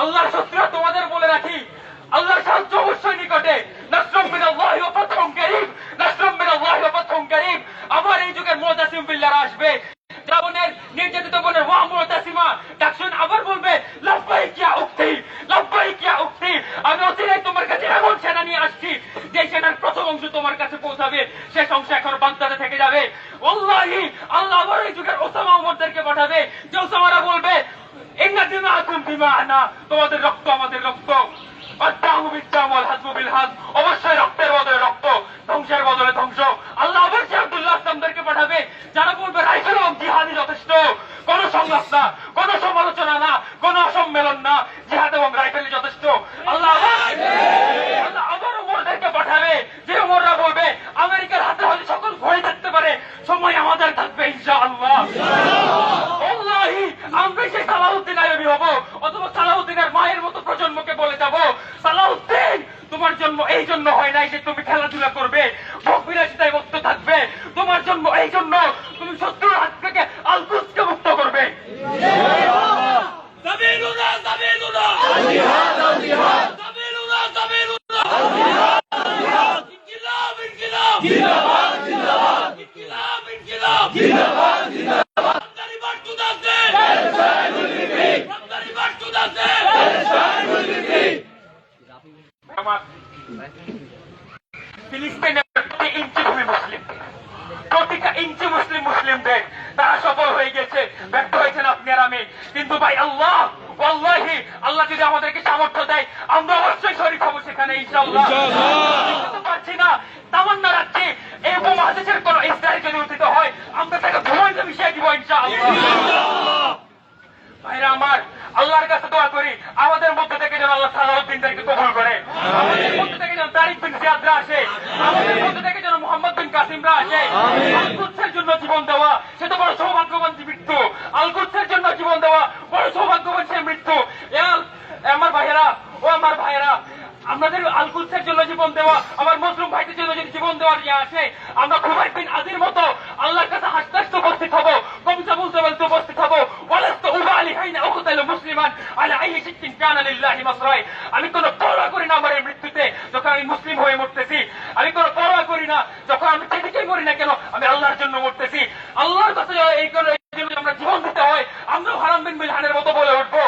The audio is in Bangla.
আল্লাহর শত্রুরা তোমাদের বলে রাখি, আল্লাহর সাহায্য অবশ্যই নিকটে। নাসরুম মিনাল্লাহি ওয়া ফাতহুম কারীম, নাসরুম মিনাল্লাহি ওয়া ফাতহুম কারীম। আবার এই যুগের মুতাসিম বিল্লাহরা আসবে। বোনের নির্যাতিত বোনের ওয়া মুতাসিমা ডাকশুন আবার বলবে, লাব্বাইক ইয়া উখতি লাব্বাইক ইয়া উখতি আমি অচিরেই তোমার কাছে এমন সেনা নিয়ে আসছি, যে সেনার প্রথম অংশ তোমার কাছে পৌঁছাবে। শেষ অংশ এখন বান্দাতে থেকে যাবে। ওয়াল্লাহি, আল্লাহ আবার এই যুগের ওসামা ওমরদেরকে পাঠাবে, যে ওসামারা বলবে তোমাদের রক্ত আমাদের রক্ত। অবশ্যই রক্তের বদলে রক্ত, ধ্বংসের বদলে ধ্বংস। আল্লাহ সে আব্দুল্লাহ আসলামদেরকে পাঠাবে। যারা বলবে রাইফেল জিহাদি যথেষ্ট। কোন সংলাপ না, কোন সমালোচনা না, কোন সম্মেলন না। জিহাদ এবং রাইফেলই যথেষ্ট। আল্লাহ আবার ওমরদেরকে পাঠাবে। যে ওমররা বলবে, আমেরিকার হাতে হয়তো সকল ঘড়ি থাকতে পারে। সময় আমাদের থাকবে, ইনশাআল্লাহ আল্লাহি আমরা সেই সালাউদ্দিন আইবি হব অথবা সালাউদ্দিনের মায়ের মতো প্রজন্মকে বলে যাব সালাউদ্দিন তোমার জন্ম এই জন্য হয় নাই যে তুমি খেলাধুলা করবে। ফিলিস্তিনের ইঞ্চি ভূমি মুসলিম। প্রতিটা ইঞ্চি মুসলিম মুসলিমদের তারা সফল হয়ে গেছে, ব্যর্থ হয়েছেন আপনি আর আমি। কিন্তু ভাই, আল্লাহ আল্লাহি আল্লাহ যদি আমাদেরকে সামর্থ্য দেয়, আমরা অবশ্যই শরীর হব সেখানে পারছি না। তামান্না রাখছি। এই উপমহাদেশের কোন ইসরায়েল যদি উঠিত হয়, আমরা তাকে ভূমিতে মিশিয়ে দিব, ইনশাআল্লাহ। ভাইরা আমার, আল্লাহর কাছে দোয়া করি। আমাদের মধ্যে থেকে যেন আল্লাহ সালাউদ্দিনদেরকে কবুল করে। আমাদের মধ্যে থেকে যেন তারিক বিন জিয়াদরা আসে আমাদের মধ্যে থেকে যেন মোহাম্মদ বিন কাসিমরা আসে। আল কুদসের জন্য জীবন দেওয়া সে তো বড় সৌভাগ্যবান মৃত্যু। আল কুদসের জন্য জীবন দেওয়া বড় সৌভাগ্যবান সে মৃত্যু। আল- আমার ভাইয়েরা ও আমার ভাইয়েরা আমাদের আলকুলসের জন্য জীবন দেওয়া আমার মুসলিম ভাইদের জন্য যদি জীবন দেওয়ার ইয়ে আসে আমরা খুবাই বিন আদির মতো আল্লাহর কাছে হাসতে হাসতে উপস্থিত হব কবিতা বলতে বলতে উপস্থিত হব। ওয়ালাস্ত উবালি হাইনা উকতালু মুসলিমান আলা আই শিকিন কানা লিল্লাহি মাসরাই। আমি কোনো আমি মুসলিম হয়ে মরতেছি। আমি কোনো পরোয়া করি না। যখন আমি সেদিকে করি না কেন, আমি আল্লাহর জন্য মরতেছি। আল্লাহর কাছে এই কারণে আমরা জীবন দিতে হয় আমরা হারাম বিন বিলহানের মতো বলে উঠবো।